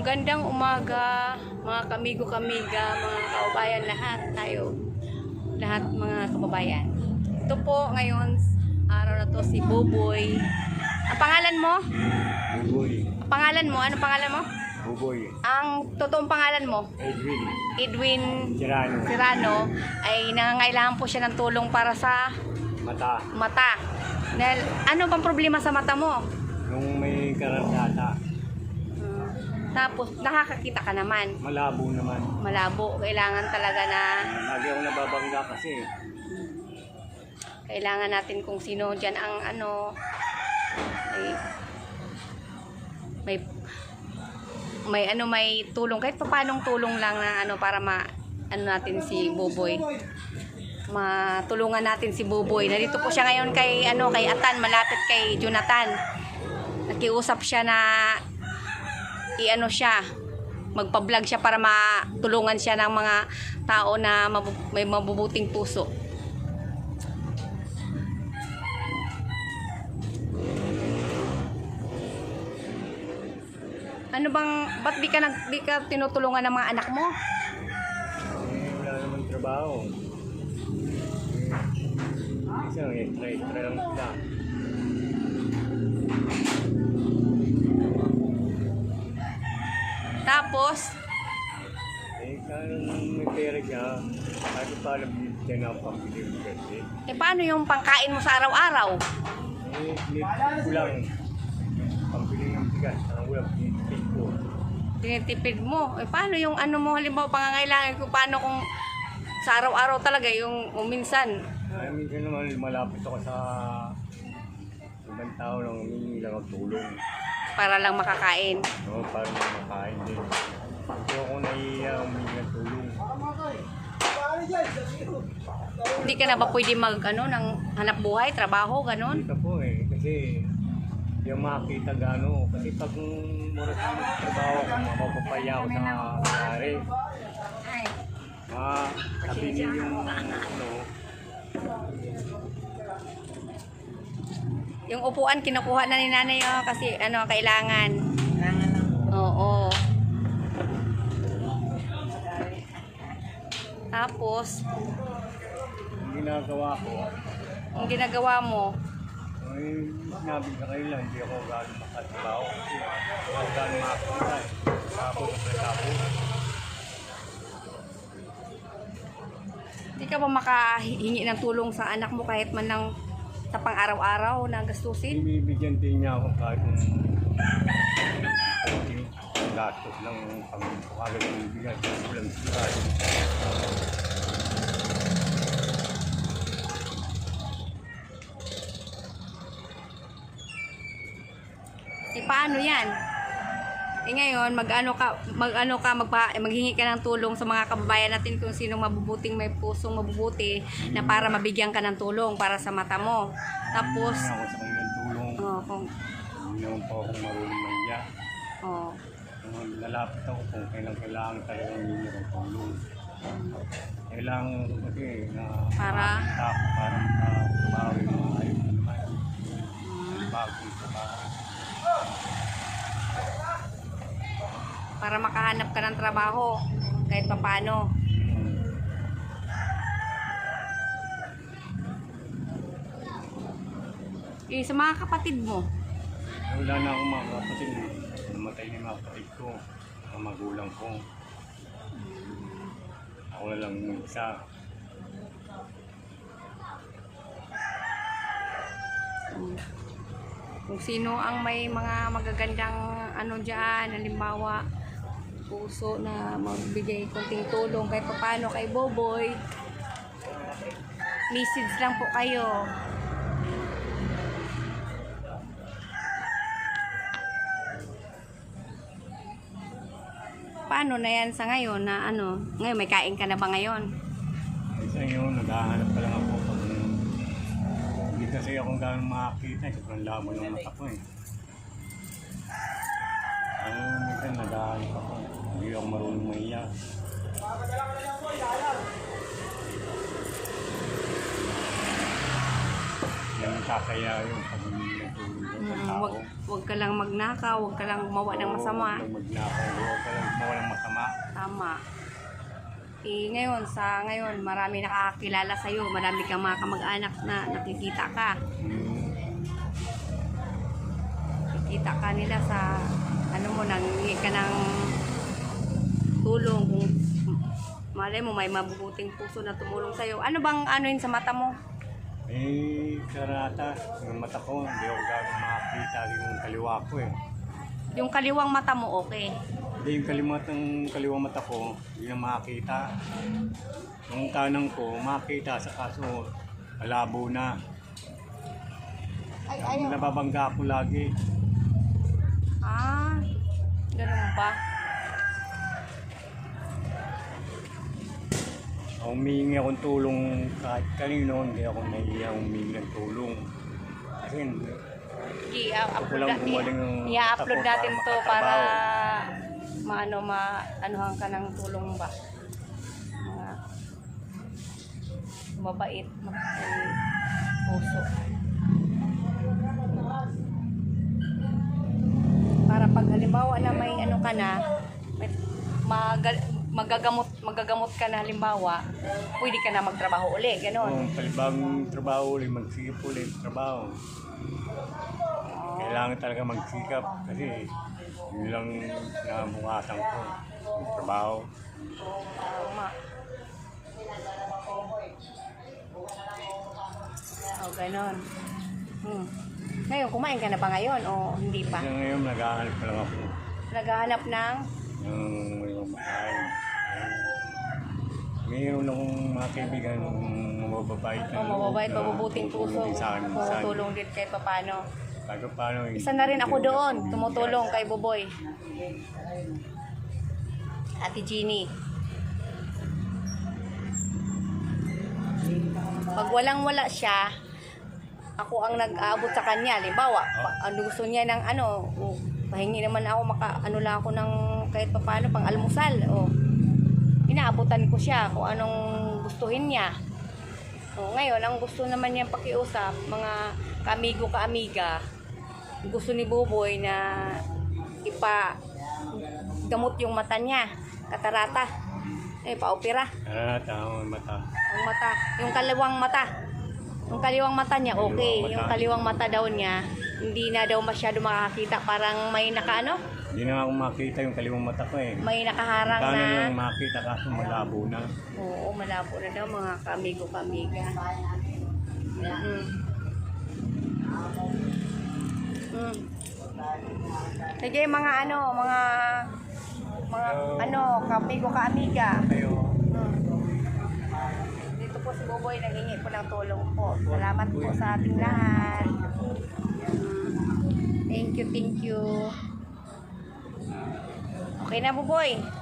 Magandang umaga, mga kamigo-kamiga, mga kaubayan lahat tayo. Lahat mga kababayan. Ito po ngayon, araw na to si Buboy. Ang pangalan mo? Buboy. Pangalan mo? Ano pangalan mo? Buboy. Ang totoong pangalan mo? Edwin. Edwin Tirano. Serrano ay nangangailangan po siya ng tulong para sa Mata. mata. Dahil, ano bang problema sa mata mo? Nung may karantata. Tapos, nakakakita ka naman. Malabo naman. Malabo. Kailangan talaga na Lagi ako nababangga kasi. kailangan natin kung sino dyan ang ano may may may ano may tulong kahit papanong tulong lang na ano para ma ano natin si Boboy matulungan natin si Boboy narito po siya ngayon kay ano kay Atan malapit kay Jonathan nakiusap siya na i-ano siya magpa-vlog siya para matulungan siya ng mga tao na may mabubuting puso Ano bang, ba't di ka, nag, di ka tinutulungan ng mga anak mo? Eh, wala naman trabaho. Eh, isang extra extra lang sila. Tapos, Eh, may pera siya, kahit pa alam siya na pambili ko kasi. eh paano yung pangkain mo sa araw-araw? Eh, need ko lang. Pambili ng bigas. Ang ulam, need ko. Tinitipid mo. Eh paano yung ano mo, halimbawa pangangailangan ko, paano kung sa araw-araw talaga yung o minsan, Ay, minsan naman malapit ako sa ibang tao lang humingi lang ang tulong. Para lang makakain. No, para makain din. Hindi ako naiiya humingi ng tulong. Hindi ka na ba pwede mag, ano, ng hanap buhay, trabaho, ganon? Dito po eh, kasi yung makita gano. Kasi pag mura sa trabaho ko, mapapaya ako sa nangyari. Ma, sabi niyo yung ano, Yung upuan, kinukuha na ni nanay oh, kasi ano, kailangan. Kailangan lang. Oo. Tapos, yung ginagawa ko, ang ginagawa mo, ay sinabi ka kayo lang, hindi ako gano'ng makatrabaho kasi ako gano'ng makakita eh. Tapos tapos. Hindi ka ba makahingi ng tulong sa anak mo kahit man lang sa pang-araw-araw na gastusin? Ibibigyan din niya ako kahit konting gastos lang pang kagad ng bigas. Walang sigurado. Eh paano yan? Eh ngayon, mag-ano ka, mag-ano ka, magpa, maghingi ka ng tulong sa mga kababayan natin kung sino mabubuting may pusong mabubuti na para mabigyan ka ng tulong para sa mata mo. Tapos, ako sa kanilang tulong. oh, kung, Hindi naman po akong marunong maya. oh, Kung lalapit ako kung kailan kailangan talaga hindi ng tulong. Kailangan ko kasi na Para? ako para makabawi makahanap ka ng trabaho kahit papano. Eh, sa mga kapatid mo, Wala na akong mga kapatid. eh. Namatay na mga kapatid ko. Mga magulang ko. Ako na lang yung isa. kung sino ang may mga magagandang ano dyan, halimbawa, puso na magbigay konting tulong kahit papano kay Boboy. Message lang po kayo. Paano na yan sa ngayon na ano? Ngayon may kain ka na ba ngayon? Isa yun, naghahanap pa lang ako pag hindi kasi akong gano'ng makakita. eh. Sobrang labo ng mata ko eh. Ano, minsan naghahanap ako. Hindi ako marunong mahiya. Yan kakaya yung pag hindi nagtulong sa Mm, tao. wag, ka lang magnakaw, huwag ka lang gumawa ng masama. Huwag magnakaw, huwag ka lang gumawa ng masama. Tama. Eh, ngayon, sa ngayon, marami nakakakilala sa'yo. Marami kang mga kamag-anak na nakikita ka. Hmm. Nakikita ka nila sa, ano mo, nangingi ka ng tulong. Kung malay mo, may mabubuting puso na tumulong sa'yo. Ano bang ano yun sa mata mo? Eh, karata, yung mata ko, hindi ako gano'ng makakita yung kaliwa ko eh. Yung kaliwang mata mo, okay. Hindi yung kalimat ng kaliwang mata ko, hindi na makakita. Yung kanang ko, makakita sa kaso, malabo na. Ay, Ang nababangga ako lagi. Ba? Humingi akong tulong kahit kanino, hindi ako nahiya humingi ng tulong. Kasi I-upload natin. I-upload natin para to para maano ma anuhan ka ng tulong ba. Mga mabait, may puso. Para pag halimbawa na may ka na, magal- magagamot magagamot ka na halimbawa, pwede ka na magtrabaho uli, gano'n. kung palibang trabaho ulit, magsikap ulit trabaho. Kailangan talaga magsikap kasi yun lang nabukasan ko. Yung trabaho. Tama. O, ganon. Hmm. Ngayon, kumain ka na ba ngayon o hindi pa? Ngayon naghahanap pa lang ako Naghahanap ng... ng may makain. Mayroon akong mga kaibigan ng mababait O, mababait, mabubuting puso. tumutulong din sa akin. minsan. Tumutulong din kahit papano. Kahit paano, Isa na rin ako doon, tumutulong kay Buboy. Ate Jeannie. Pag walang-wala siya, ako ang nag-aabot sa kanya. Halimbawa, pa, ano gusto niya ng ano, pahingi naman ako, maka, ano lang ako ng kahit paano, pang almusal. O, inaabutan ko siya kung anong gustuhin niya. O, ngayon, ang gusto naman niya pakiusap, mga kamigo ka-amiga, gusto ni Buboy na ipa gamot yung mata niya, katarata. Eh, paopera. Ah, tama, mata. Ang mata, yung kaliwang mata. Yung kaliwang mata niya, okay. Kaliwang mata. Yung kaliwang mata daw niya, hindi na daw masyado makakita. Parang may naka ano? Hindi na ako makita yung kaliwang mata ko eh. May nakaharang Kano na. lang makita kaso malabo na. Oo, malabo na daw mga kamigo kamiga. Mm. Mm. Sige mga ano, mga mga ano, kamigo ka-amiga. Kayo, Mm. Dito po si Boboy naghingi po ng tulong po. Salamat po sa ating lahat. Thank you, thank you. Okay na, Boboy.